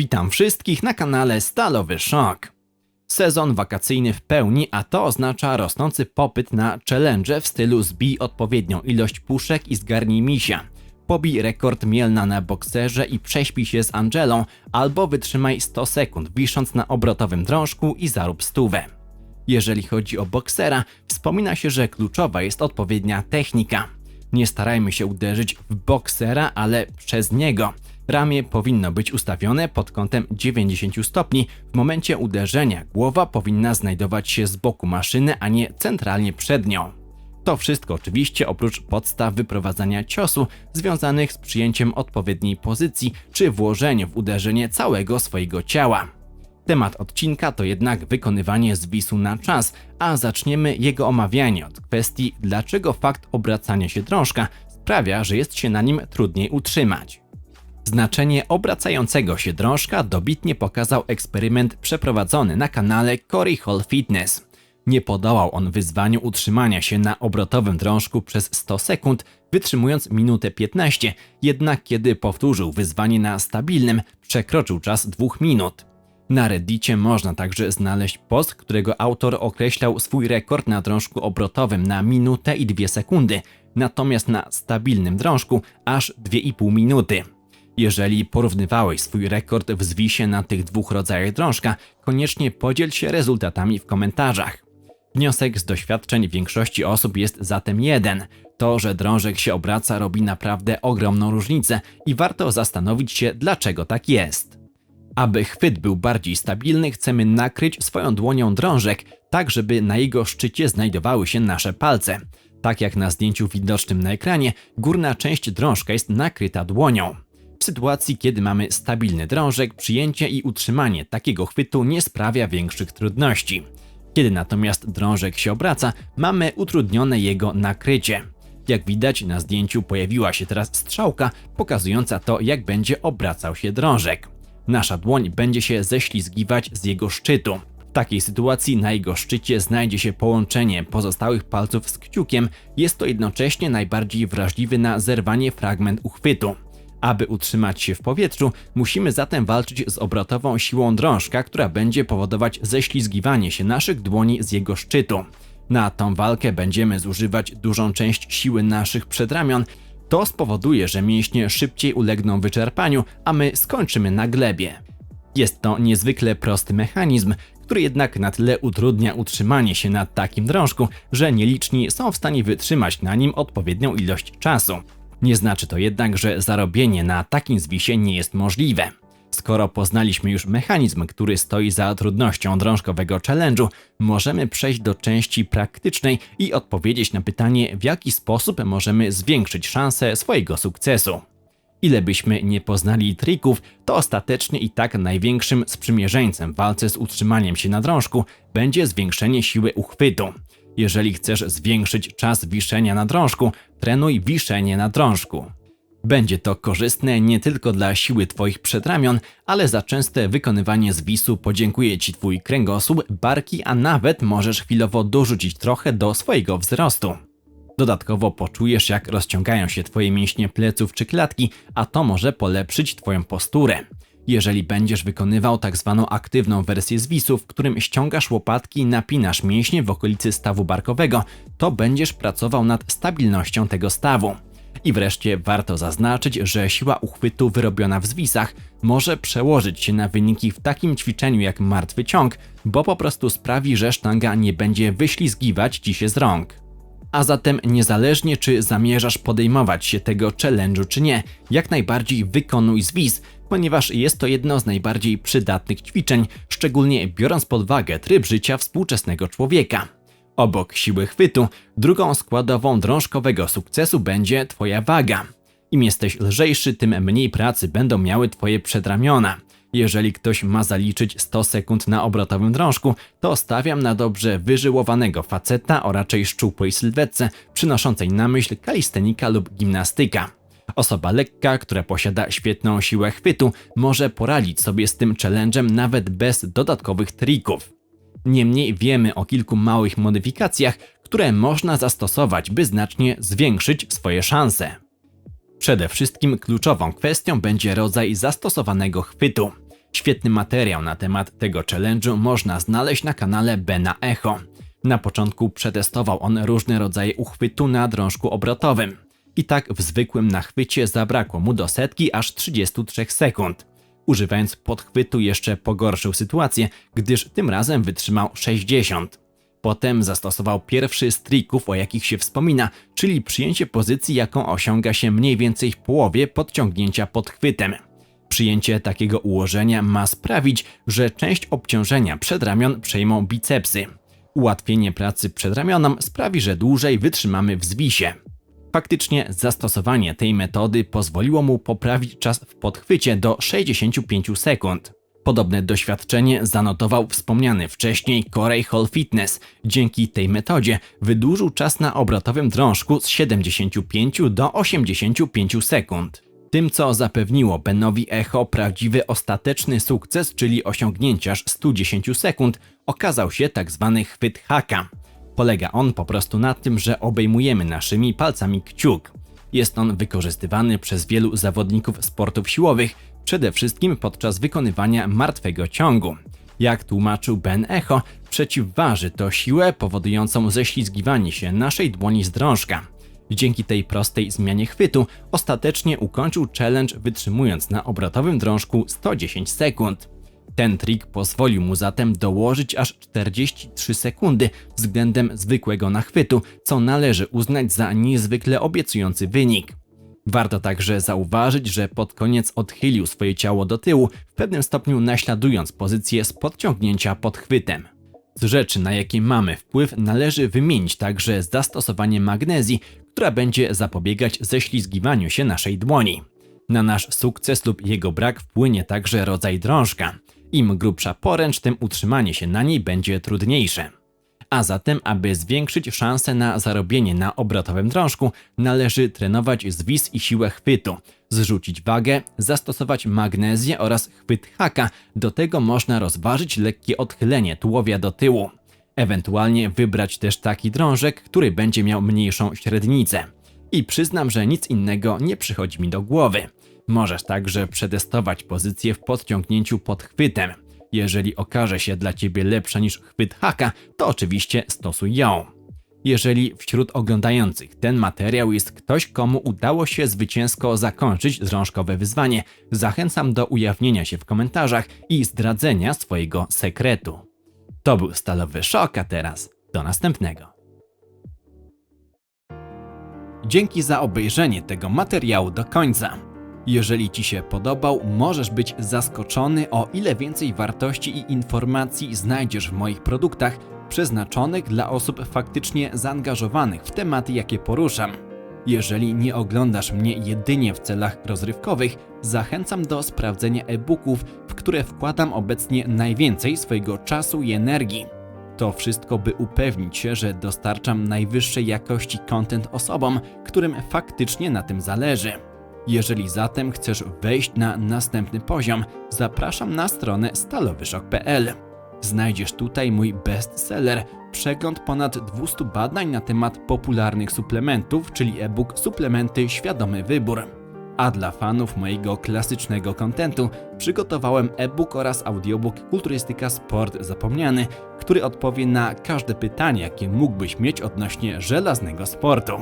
Witam wszystkich na kanale Stalowy Szok. Sezon wakacyjny w pełni, a to oznacza rosnący popyt na challenge w stylu zbij odpowiednią ilość puszek i zgarnij misia. Pobij rekord Mielna na bokserze i prześpij się z Angelą, albo wytrzymaj 100 sekund wisząc na obrotowym drążku i zarób stówę. Jeżeli chodzi o boksera, wspomina się, że kluczowa jest odpowiednia technika. Nie starajmy się uderzyć w boksera, ale przez niego. Ramię powinno być ustawione pod kątem 90 stopni. W momencie uderzenia głowa powinna znajdować się z boku maszyny, a nie centralnie przed nią. To wszystko oczywiście oprócz podstaw wyprowadzania ciosu związanych z przyjęciem odpowiedniej pozycji czy włożeniem w uderzenie całego swojego ciała. Temat odcinka to jednak wykonywanie zwisu na czas, a zaczniemy jego omawianie od kwestii, dlaczego fakt obracania się drążka sprawia, że jest się na nim trudniej utrzymać. Znaczenie obracającego się drążka dobitnie pokazał eksperyment przeprowadzony na kanale Corey Hall Fitness. Nie podołał on wyzwaniu utrzymania się na obrotowym drążku przez 100 sekund, wytrzymując minutę 15, jednak kiedy powtórzył wyzwanie na stabilnym, przekroczył czas 2 minut. Na Reddicie można także znaleźć post, którego autor określał swój rekord na drążku obrotowym na minutę i 2 sekundy, natomiast na stabilnym drążku aż 2,5 minuty. Jeżeli porównywałeś swój rekord w zwisie na tych dwóch rodzajach drążka, koniecznie podziel się rezultatami w komentarzach. Wniosek z doświadczeń większości osób jest zatem jeden. To, że drążek się obraca robi naprawdę ogromną różnicę i warto zastanowić się dlaczego tak jest. Aby chwyt był bardziej stabilny, chcemy nakryć swoją dłonią drążek, tak żeby na jego szczycie znajdowały się nasze palce. Tak jak na zdjęciu widocznym na ekranie, górna część drążka jest nakryta dłonią. W sytuacji, kiedy mamy stabilny drążek, przyjęcie i utrzymanie takiego chwytu nie sprawia większych trudności. Kiedy natomiast drążek się obraca, mamy utrudnione jego nakrycie. Jak widać na zdjęciu pojawiła się teraz strzałka pokazująca to, jak będzie obracał się drążek. Nasza dłoń będzie się ześlizgiwać z jego szczytu. W takiej sytuacji na jego szczycie znajdzie się połączenie pozostałych palców z kciukiem, jest to jednocześnie najbardziej wrażliwy na zerwanie fragment uchwytu. Aby utrzymać się w powietrzu, musimy zatem walczyć z obrotową siłą drążka, która będzie powodować ześlizgiwanie się naszych dłoni z jego szczytu. Na tą walkę będziemy zużywać dużą część siły naszych przedramion. To spowoduje, że mięśnie szybciej ulegną wyczerpaniu, a my skończymy na glebie. Jest to niezwykle prosty mechanizm, który jednak na tyle utrudnia utrzymanie się na takim drążku, że nieliczni są w stanie wytrzymać na nim odpowiednią ilość czasu. Nie znaczy to jednak, że zarobienie na takim zwisie nie jest możliwe. Skoro poznaliśmy już mechanizm, który stoi za trudnością drążkowego challenge'u, możemy przejść do części praktycznej i odpowiedzieć na pytanie, w jaki sposób możemy zwiększyć szanse swojego sukcesu. Ile byśmy nie poznali trików, to ostatecznie i tak największym sprzymierzeńcem w walce z utrzymaniem się na drążku będzie zwiększenie siły uchwytu. Jeżeli chcesz zwiększyć czas wiszenia na drążku, trenuj wiszenie na drążku. Będzie to korzystne nie tylko dla siły Twoich przedramion, ale za częste wykonywanie zwisu podziękuje Ci Twój kręgosłup, barki, a nawet możesz chwilowo dorzucić trochę do swojego wzrostu. Dodatkowo poczujesz, jak rozciągają się Twoje mięśnie pleców czy klatki, a to może polepszyć Twoją posturę. Jeżeli będziesz wykonywał tak zwaną aktywną wersję zwisu, w którym ściągasz łopatki i napinasz mięśnie w okolicy stawu barkowego, to będziesz pracował nad stabilnością tego stawu. I wreszcie warto zaznaczyć, że siła uchwytu wyrobiona w zwisach może przełożyć się na wyniki w takim ćwiczeniu jak martwy ciąg, bo po prostu sprawi, że sztanga nie będzie wyślizgiwać ci się z rąk. A zatem niezależnie czy zamierzasz podejmować się tego challenge'u czy nie, jak najbardziej wykonuj zwis, ponieważ jest to jedno z najbardziej przydatnych ćwiczeń, szczególnie biorąc pod uwagę tryb życia współczesnego człowieka. Obok siły chwytu, drugą składową drążkowego sukcesu będzie Twoja waga. Im jesteś lżejszy, tym mniej pracy będą miały Twoje przedramiona. Jeżeli ktoś ma zaliczyć 100 sekund na obrotowym drążku, to stawiam na dobrze wyżyłowanego faceta o raczej szczupłej sylwetce, przynoszącej na myśl kalistenika lub gimnastyka. Osoba lekka, która posiada świetną siłę chwytu, może poradzić sobie z tym challenge'em nawet bez dodatkowych trików. Niemniej wiemy o kilku małych modyfikacjach, które można zastosować, by znacznie zwiększyć swoje szanse. Przede wszystkim kluczową kwestią będzie rodzaj zastosowanego chwytu. Świetny materiał na temat tego challenge'u można znaleźć na kanale Bena Echo. Na początku przetestował on różne rodzaje uchwytu na drążku obrotowym. I tak w zwykłym nachwycie zabrakło mu do setki aż 33 sekund. Używając podchwytu jeszcze pogorszył sytuację, gdyż tym razem wytrzymał 60. Potem zastosował pierwszy z trików, o jakich się wspomina, czyli przyjęcie pozycji, jaką osiąga się mniej więcej w połowie podciągnięcia podchwytem. Przyjęcie takiego ułożenia ma sprawić, że część obciążenia przedramion przejmą bicepsy. Ułatwienie pracy przedramionom sprawi, że dłużej wytrzymamy w zwisie. Faktycznie zastosowanie tej metody pozwoliło mu poprawić czas w podchwycie do 65 sekund. Podobne doświadczenie zanotował wspomniany wcześniej Corey Hall Fitness. Dzięki tej metodzie wydłużył czas na obrotowym drążku z 75 do 85 sekund. Tym, co zapewniło Benowi Echo prawdziwy ostateczny sukces, czyli osiągnięcie aż 110 sekund, okazał się tzw. chwyt haka. Polega on po prostu na tym, że obejmujemy naszymi palcami kciuk. Jest on wykorzystywany przez wielu zawodników sportów siłowych, przede wszystkim podczas wykonywania martwego ciągu. Jak tłumaczył Ben Echo, przeciwważy to siłę powodującą ześlizgiwanie się naszej dłoni z drążka. Dzięki tej prostej zmianie chwytu ostatecznie ukończył challenge wytrzymując na obrotowym drążku 110 sekund. Ten trik pozwolił mu zatem dołożyć aż 43 sekundy względem zwykłego nachwytu, co należy uznać za niezwykle obiecujący wynik. Warto także zauważyć, że pod koniec odchylił swoje ciało do tyłu, w pewnym stopniu naśladując pozycję z podciągnięcia pod chwytem. Z rzeczy, na jakie mamy wpływ, należy wymienić także zastosowanie magnezji, która będzie zapobiegać ześlizgiwaniu się naszej dłoni. Na nasz sukces lub jego brak wpłynie także rodzaj drążka. Im grubsza poręcz, tym utrzymanie się na niej będzie trudniejsze. A zatem, aby zwiększyć szanse na zarobienie na obrotowym drążku, należy trenować zwis i siłę chwytu, zrzucić wagę, zastosować magnezję oraz chwyt haka. Do tego można rozważyć lekkie odchylenie tułowia do tyłu. Ewentualnie wybrać też taki drążek, który będzie miał mniejszą średnicę. I przyznam, że nic innego nie przychodzi mi do głowy. Możesz także przetestować pozycję w podciągnięciu pod chwytem. Jeżeli okaże się dla Ciebie lepsza niż chwyt haka, to oczywiście stosuj ją. Jeżeli wśród oglądających ten materiał jest ktoś, komu udało się zwycięsko zakończyć drążkowe wyzwanie, zachęcam do ujawnienia się w komentarzach i zdradzenia swojego sekretu. To był Stalowy Szok, a teraz do następnego. Dzięki za obejrzenie tego materiału do końca. Jeżeli Ci się podobał, możesz być zaskoczony o ile więcej wartości i informacji znajdziesz w moich produktach przeznaczonych dla osób faktycznie zaangażowanych w tematy, jakie poruszam. Jeżeli nie oglądasz mnie jedynie w celach rozrywkowych, zachęcam do sprawdzenia e-booków, w które wkładam obecnie najwięcej swojego czasu i energii. To wszystko, by upewnić się, że dostarczam najwyższej jakości content osobom, którym faktycznie na tym zależy. Jeżeli zatem chcesz wejść na następny poziom, zapraszam na stronę stalowyszok.pl. Znajdziesz tutaj mój bestseller, przegląd ponad 200 badań na temat popularnych suplementów, czyli e-book Suplementy Świadomy Wybór. A dla fanów mojego klasycznego kontentu przygotowałem e-book oraz audiobook Kulturystyka Sport Zapomniany, który odpowie na każde pytanie, jakie mógłbyś mieć odnośnie żelaznego sportu.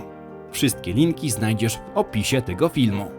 Wszystkie linki znajdziesz w opisie tego filmu.